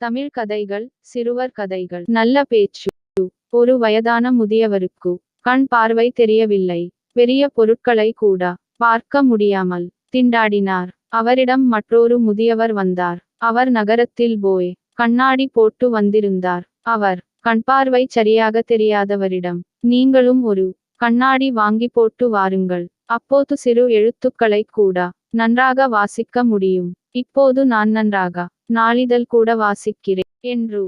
தமிழ் கதைகள் சிறுவர் கதைகள். நல்ல பேச்சு. ஒரு வயதான முதியவருக்கு கண் பார்வை தெரியவில்லை. பெரிய பொருட்களை கூட பார்க்க முடியாமல் திண்டாடினார். அவரிடம் மற்றொரு முதியவர் வந்தார். அவர் நகரத்தில் போய் கண்ணாடி போட்டு வந்திருந்தார். அவர் கண்பார்வை சரியாக தெரியாதவரிடம் நீங்களும் ஒரு கண்ணாடி வாங்கி போட்டு வாருங்கள். அப்போது சிறு எழுத்துக்களை கூட நன்றாக வாசிக்க முடியும். இப்போது நான் நன்றாக நாளிதழ் கூட வாசிக்கிறேன் என்று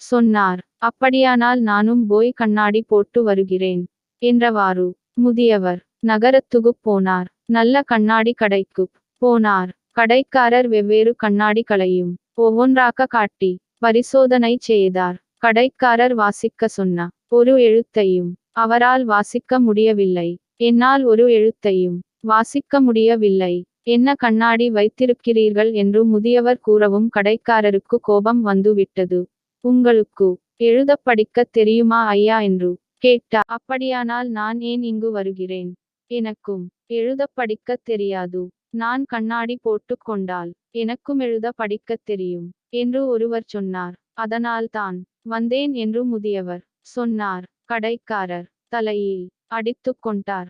சொன்னார். அப்படியானால் நானும் போய் கண்ணாடி போட்டு வருகிறேன் என்றவாறு முதியவர். நகரத்துக்குப் போனார். நல்ல கண்ணாடி கடைக்கு போனார். கடைக்காரர் வெவ்வேறு கண்ணாடிகளையும் ஒவ்வொன்றாக காட்டி பரிசோதனை செய்தார். கடைக்காரர் வாசிக்க சொன்ன ஒரு எழுத்தையும் அவரால் வாசிக்க முடியவில்லை. என்னால் ஒரு எழுத்தையும் வாசிக்க முடியவில்லை. என்ன கண்ணாடி வைத்திருக்கிறீர்கள் என்று முதியவர் கூறவும் கடைக்காரருக்கு கோபம் வந்துவிட்டது. உங்களுக்கு எழுத படிக்க தெரியுமா ஐயா என்று கேட்டா அப்படியானால் நான் ஏன் இங்கு வருகிறேன்? எனக்கும் எழுத படிக்க தெரியாது. நான் கண்ணாடி போட்டுக் கொண்டால் எனக்கும் எழுத படிக்கத் தெரியும் என்று ஒருவர் சொன்னார். அதனால் தான் வந்தேன் என்று முதியவர் சொன்னார். கடைக்காரர் தலையில் அடித்துக் கொண்டார்.